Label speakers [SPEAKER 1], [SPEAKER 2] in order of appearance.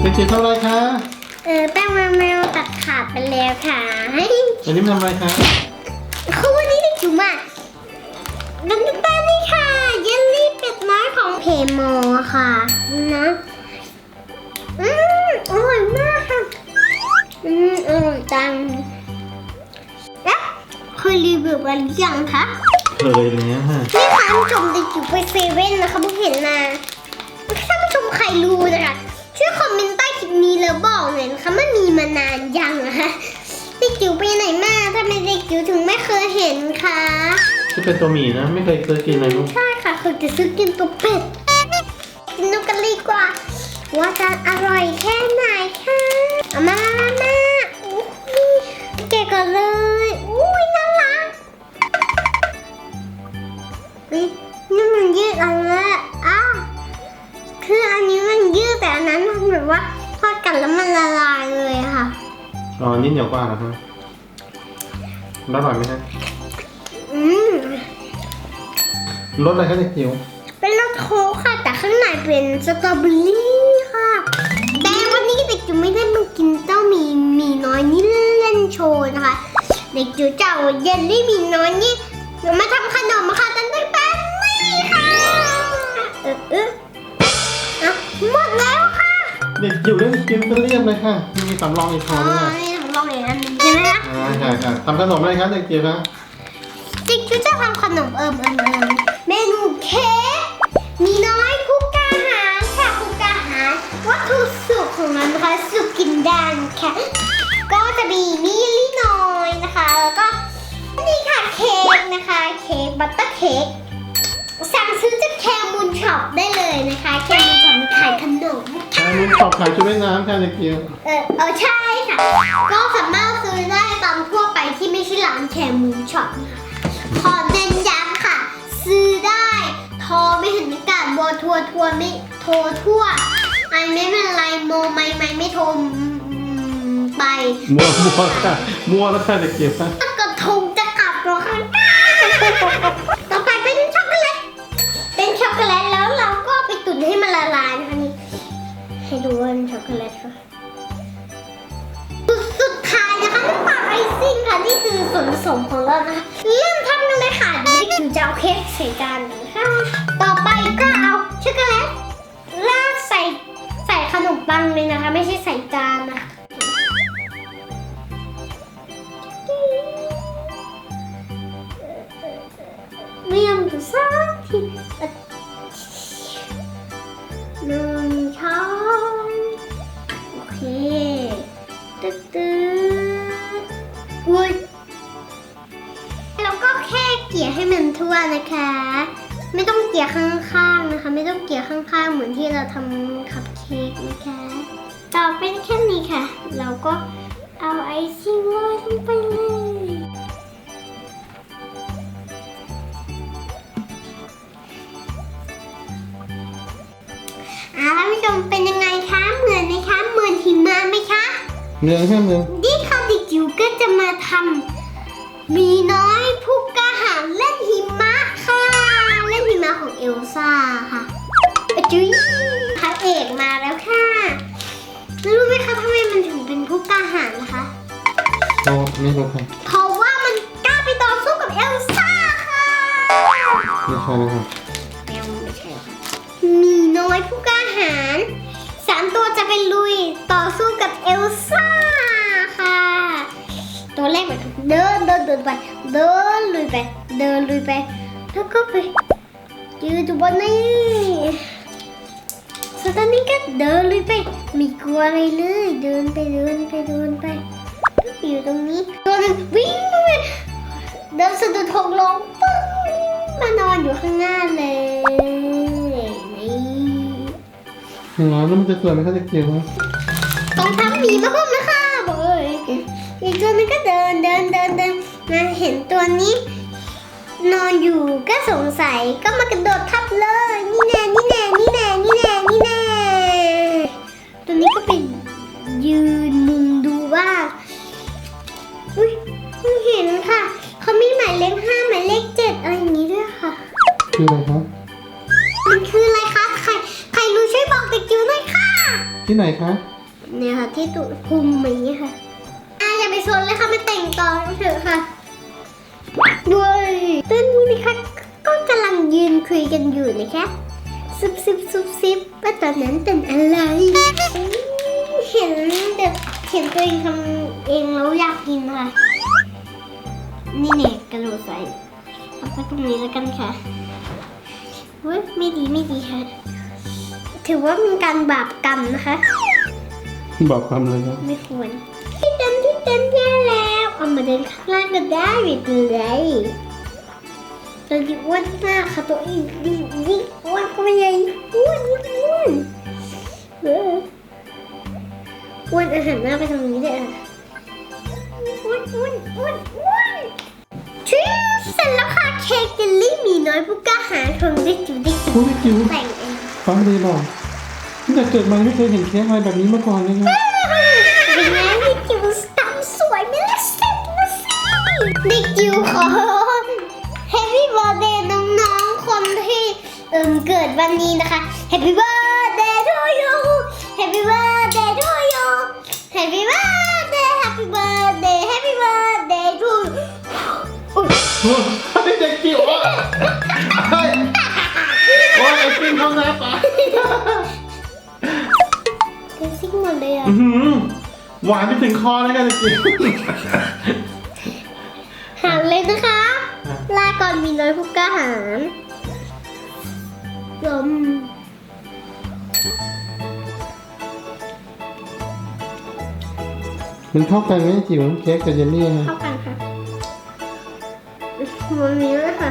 [SPEAKER 1] เด็กจิ๋วทำอะไรคะ
[SPEAKER 2] เออแป้งแมวแมวตัดขาดไปแล้วค่ะ
[SPEAKER 1] อันนี้มันทำอะไรคะ
[SPEAKER 2] คือวันนี้ได้จุ๋มอะน้ำตาลนี่ค่ะเยลลี่เป็ดน้อยของเพโมค่ะนะอืมอร่อยมากค่ะอืมอร่อยจังแล้วเคยรีวิวไปหรือยังคะ
[SPEAKER 1] เคยเลยนะฮะ
[SPEAKER 2] นี่ค่ะท่านผู้ชมเด็กจิ๋วไปเซเว่นนะคะเพิ่งเห็นมาท่านผู้ชมใครรู้นะคะช่วยคอมเมนต์ใต้คลิปนี้แล้วบอกหน่อยนะคะมันมีมานานยังนะคะเด็กจิ๋วไปไหนมาทำไมเด็กจิ๋วถึงไม่เคยเห็นคะ
[SPEAKER 1] ที่เป็นตัวหมีนะไม่เคยเคยกินเลยลูก
[SPEAKER 2] ใช่ค่ะคือจะซื้อกินตัวเป็ดกินนกกระลีกว่า ว่าจะอร่อยแค่ไหนค่ะเอามามามาอุ๊ยแกะก่อนเลย เฮ้ยนี่มันยืดเอะไรอ้าวคืออันนี้มันยืดแต่อันนั้นมันแบบว่าทอดกันแล้วมันละลายเลยอะค่ะ
[SPEAKER 1] อ๋อนี่เหนียวกว่าเหรอฮะแล้วอร่อยไหมฮะ
[SPEAKER 2] อืม
[SPEAKER 1] รสอะไรคะเด็กจิ๋ว
[SPEAKER 2] เป็นรสโค้กค่ะ แต่ข้างในเป็นสตรอเบอรี่ค่ะ แต่วันนี้เด็กจิ๋วไม่ได้มากินเจ้าหมีหมีน้อยนี่เล่นโชว์นะคะ เด็กจิ๋วจะเอาเยลลี่หมีน้อยนี่มาทำขนมค่ะตั้งแต่แป๊บนี่ค่ะ เออเอออะหมดแล้วค่ะ
[SPEAKER 1] เด็กจิ๋วได้กินเป็นเรียบเลยค่ะ มีสำรองอีกช้
[SPEAKER 2] อ๋
[SPEAKER 1] อ
[SPEAKER 2] อน
[SPEAKER 1] นึงอะ
[SPEAKER 2] นี่ของลองอีกอันหนึงใช่ไหมคะ
[SPEAKER 1] อ่าใช่ค่ะทำขนมอะไรคะเด็กจิ๋วคะ
[SPEAKER 2] เด็กจิ๋วจะทำขนมเอิมเอิมเอิมเมนูเค้กหมีน้อยคุกกาหารค่ะคุกกาหารวัตถุสุกของมันนะคะสุกกินได้ค่ะ ก็จะมีมิลลี่น้อยนะคะ แล้วก็นี่ค่ะเค้กนะคะ เค้กบัตเตอร์เค้ก สั่งซื้อจากแคมูนช็อปได้เลยนะคะ แคมูนช็อปมีขายขนม
[SPEAKER 1] อันนี้ตอบขายชุดว่ายน้ำค่ะเด็กจิ๋ว
[SPEAKER 2] เออเออใช่ค่ะ ก็สามารถซื้อได้ตามทั่วไปที่ไม่ใช่ร้านแคมูนช็อปนะคะขอเน้นย้ำค่ะ ซื้อได้โทรไม่ถึงนิกาบัวทัวร์ทัวร์ไม่โทรทั่วอันไม่เป็นไรโมไม่ไม่ไม่โทรอืมไป
[SPEAKER 1] มัวมัวค่ะมัวแล้วค่ะเด็กจิ๋วค่ะ
[SPEAKER 2] กระทงจะกลับแล้วค่ะ ให้มันละลายนะคะนี่ให้ดูว่าเป็นช็อกโกแลตค่ะสุดสุดท้ายนะคะน้ำตาลไอซิ่งค่ะนี่คือส่วนผสมของเรานะคะเริ่มทำกันเลยค่ะเดี๋ยวพี่จิ๋วจะเอาเค้กใส่จานนะคะ ต่อไปก็เอาช็อกโกแลตราดใส่ใส่ขนมปังเลยนะคะ ไม่ใช่ใส่จานนะคะไม่ยอมจะสักที หนึ่งช้อนโอเคตึ๊ดตึ๊ดอุ้ยแล้วก็แค่เกลี่ยให้มันทั่วนะคะ ไม่ต้องเกลี่ยข้างๆนะคะ ไม่ต้องเกลี่ยข้างๆ เหมือนที่เราทำคัพเค้กนะคะ ต่อไปแค่นี้ค่ะ เราก็เอาไอซิ่งโรยลงไปเลย อ่าท่านผู้ชมเป็นยังไงคะเหมือนไหมคะเหมือนหิมะไหมคะ
[SPEAKER 1] เนื้อแค่เนื้อ
[SPEAKER 2] นี่ค่ะเด็กจิ๋วก็จะมาทำหมีน้อยผู้กล้าหาญเล่นหิมะค่ะ เล่นหิมะของเอลซ่าค่ะอะจุ๊ยพระเอกมาแล้วค่ะรู้ไหมคะทำไมมันถึงเป็นผู้กล้าหาญนะคะ
[SPEAKER 1] โอ้ไม่รู้ค่ะ
[SPEAKER 2] เพราะว่ามันกล้าไปต่อสู้กับเอลซ่าค่ะ
[SPEAKER 1] ไม่ใช่เลยค่ะ
[SPEAKER 2] แมวไม่ใช่ค่ะ มี น้อยผู้กล้าหาญสามตัวจะไปลุยต่อสู้กับเอลซ่าค่ะ ตัวแรกแบบเดินเดินเดินไป เดินลุยไป เดินลุยไป แล้วก็ไปยืนอยู่บนนี้ส่วนตอนนี้ก็เดินลุยไป มีกลัวอะไรเลย เดินไปเดินไปเดินไป อยู่ตรงนี้ ตัวหนึงวิ่งไปเดินสะดุดหกล้มปึ้งมานอนอยู่ข้างหน้าเลย
[SPEAKER 1] อ๋อแล้วมันจะสวยไหมคะเด็กจิ๋วคะ
[SPEAKER 2] ต้องทำหมีมาพุ่มนะคะบอกเลยอีกตัวหนึงก็เดินเดินเดินเดินมาเห็นตัวนี้ นอนอยู่ก็สงสัยก็มากระโดดทับเลย นี่แน่นี่แน่นี่แน่นี่แน่นี่แน่ตัวนี้ก็ไปยืนมุงดูว่าอุ้ยเพิ่งเห็นค่ะเขามีหมายเลขห้าหมายเลขเจ็ดอะไรอย่างนี้ด้วยค่ะ
[SPEAKER 1] คืออะไรคะ
[SPEAKER 2] มันคืออะไรค
[SPEAKER 1] ที่ไหนคะ
[SPEAKER 2] เนี่ยค่ะที่ตุคุมอย่างนี้ค่ะอะอย่าไปสนเลยค่ะมาแต่งต่อเถอะค่ะด้วยตอนนี้นะคะก็กำลังยืนคุยกันอยู่นะคะซุบซิบซุบซิบว่าตอนนั้นเป็นอะไร เห็นแบบเห็นตัวเองทำเองแล้วอยากกินค่ะ นี่เนี่ยกระโดดใส่เอาไปตรงนี้แล้วกันค่ะเว้ยไม่ดีไม่ดีค่ะ ถือว่าเป็นการบาปกรรมนะคะ
[SPEAKER 1] บอกความเลยครับ
[SPEAKER 2] ไม่ควรที่เต้นที่เต้นแย่แล้วเอามาเดินข้างล่างก็ได้ไม่เป็นไรเรายิ่งอ้วนมากค่ะตัวเองยิ่งยิ่งอ้วนก็ไม่ใหญ่อ้วนยิ่งอ้วนเอออ้วนอาหารหน้าไปตรงนี้เลยอะอ้วนอ้วนอ้วนอ้วนชิเสร็จแล้วค่ะเค้กเจลลี่หมีน้อยผู้กล้าหาญของเด็กจิ๋วเด็กจิ๋ว
[SPEAKER 1] พูดจิ๋ว
[SPEAKER 2] แต่งเอง
[SPEAKER 1] ฟังเลยบอกตั้งแต่เกิดมาไม่เคยเห็นเค้กอะไรแบบนี้มาก่อนเลยนะ
[SPEAKER 2] เป็นไงเด็กจิ๋วทำสวยไหมล่ะเสร็จแล้วสิเด็กจิ๋วขอ Happy Birthday น้องๆคนที่เอิ่มเกิดวันนี้นะคะ Happy Birthday to you Happy Birthday to you Happy Birthday Happy Birthday Happy Birthday to you เลยอะ
[SPEAKER 1] อื้อหือหวานไปถึงคอเลยกันเด็กจิ๋ว
[SPEAKER 2] หารเลยนะคะลาก่อนมีน้อยผู้กล้าหาญลม
[SPEAKER 1] มันเข้ากันไหมจิ๋วเค้กกับเยลลี่ฮะ
[SPEAKER 2] เข้ากันค่ะมันมีด้วยค่ะ